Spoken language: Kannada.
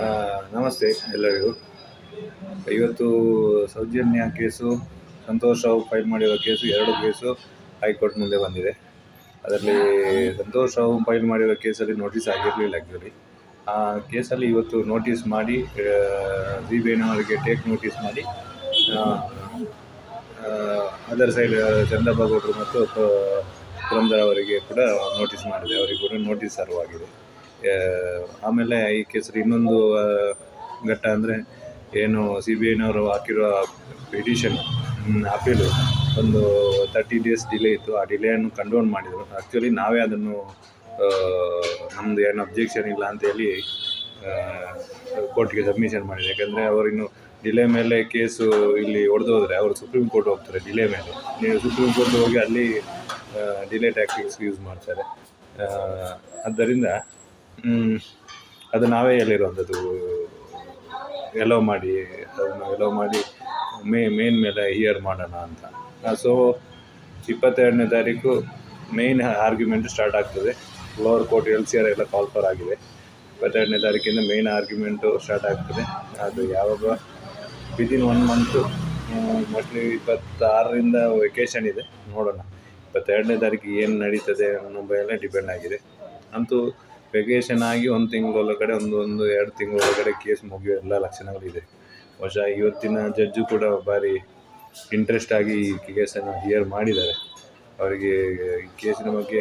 ನಮಸ್ತೆ ಎಲ್ಲರಿಗೂ. ಇವತ್ತು ಸೌಜನ್ಯ ಕೇಸು ಸಂತೋಷ್ ರಾವ್ ಫೈಲ್ ಮಾಡಿರೋ ಕೇಸು, ಎರಡು ಕೇಸು ಹೈಕೋರ್ಟ್ ಮುಂದೆ ಬಂದಿದೆ. ಅದರಲ್ಲಿ ಸಂತೋಷ್ ರಾವ್ ಫೈಲ್ ಮಾಡಿರೋ ಕೇಸಲ್ಲಿ ನೋಟಿಸ್ ಆಗಿರಲಿಲ್ಲ ಆ್ಯಕ್ಚುಲಿ ಆ ಕೇಸಲ್ಲಿ ಇವತ್ತು ನೋಟಿಸ್ ಮಾಡಿ ಸಿ ಬಿ ಐನವರಿಗೆ ಟೇಕ್ ನೋಟಿಸ್ ಮಾಡಿ ಅದರ್ ಸೈಡ್ ಚಂದ್ರಬಾಬು ಮತ್ತು ಪುರಂದರ್ ಅವರಿಗೆ ಕೂಡ ನೋಟಿಸ್ ಮಾಡಿದೆ. ಅವರಿಗೆ ಕೂಡ ನೋಟಿಸ್ ಸರ್ವ್ ಆಗಿದೆ. ಆಮೇಲೆ ಈ ಕೇಸರಿ ಇನ್ನೊಂದು ಘಟ್ಟ ಅಂದರೆ ಏನು ಸಿ ಬಿ ಐನವರು ಹಾಕಿರೋ ಪಿಟಿಷನ್ ಅಪೀಲು ಒಂದು ತರ್ಟಿ ಡೇಸ್ ಡಿಲೇ ಇತ್ತು. ಆ ಡಿಲೇಯನ್ನು ಕಂಡೋನ್ ಮಾಡಿದರು. ಆ್ಯಕ್ಚುಲಿ ನಾವೇ ಅದನ್ನು ನಮ್ಮದು ಏನು ಅಬ್ಜೆಕ್ಷನ್ ಇಲ್ಲ ಅಂತೇಳಿ ಕೋರ್ಟ್ಗೆ ಸಬ್ಮಿಷನ್ ಮಾಡಿದೆ. ಯಾಕಂದರೆ ಅವರಿನ್ನು ಡಿಲೇ ಮೇಲೆ ಕೇಸು ಇಲ್ಲಿ ಹೊಡೆದು ಹೋದರೆ, ಅವರು ಸುಪ್ರೀಂ ಕೋರ್ಟ್ ಹೋಗ್ತಾರೆ ಡಿಲೇ ಮೇಲೆ. ನೀವು ಸುಪ್ರೀಂ ಕೋರ್ಟ್ ಹೋಗಿ ಅಲ್ಲಿ ಡಿಲೇ ಟ್ಯಾಕ್ಟಿಕ್ಸ್ ಯೂಸ್ ಮಾಡ್ತಾರೆ. ಆದ್ದರಿಂದ ಅದು ನಾವೇ ಹೇಳಿರುವಂಥದ್ದು. ಎಲೋ ಮಾಡಿ, ಅದನ್ನು ಎಲೋ ಮಾಡಿ, ಮೇ, ಮೇನ್ ಮೇಲೆ ಹಿಯರ್ ಮಾಡೋಣ ಅಂತ. ಸೊ ಇಪ್ಪತ್ತೆರಡನೇ ತಾರೀಕು ಮೇಯ್ನ್ ಆರ್ಗ್ಯುಮೆಂಟ್ ಸ್ಟಾರ್ಟ್ ಆಗ್ತದೆ. Lower court, L C R ಎಲ್ಲ ಕಾಲ್ ಫರ್ ಆಗಿದೆ. ಇಪ್ಪತ್ತೆರಡನೇ ತಾರೀಕಿಂದ ಮೇಯ್ನ್ ಆರ್ಗ್ಯುಮೆಂಟು ಸ್ಟಾರ್ಟ್ ಆಗ್ತದೆ. ಅದು ಯಾವಾಗ? ವಿದಿನ್ ಒನ್ ಮಂತು ಮೋಸ್ಟ್ಲಿ ಇಪ್ಪತ್ತಾರರಿಂದ ವೆಕೇಷನ್ ಇದೆ. ನೋಡೋಣ. ಇಪ್ಪತ್ತೆರಡನೇ ತಾರೀಕಿಗೆ ಏನು ನಡೀತದೆ ಅನ್ನೋ ಮೇಲೆ ಡಿಪೆಂಡ್ ಆಗಿದೆ. ಅಂತೂ ವೆಕೇಷನ್ ಆಗಿ ಒಂದು ತಿಂಗಳೊಳಗಡೆ ಒಂದು ಒಂದು, ಎರಡು ತಿಂಗಳೊಳಗಡೆ ಕೇಸ್ ಮುಗಿಯೋ ಎಲ್ಲ ಲಕ್ಷಣಗಳಿದೆ ಬಹುಶಃ ಇವತ್ತಿನ ಜಡ್ಜು ಕೂಡ ಭಾರಿ ಇಂಟ್ರೆಸ್ಟ್ ಆಗಿ ಈ ಕೇಸನ್ನು ಹಿಯರ್ ಮಾಡಿದ್ದಾರೆ. ಅವರಿಗೆ ಈ ಕೇಸಿನ ಬಗ್ಗೆ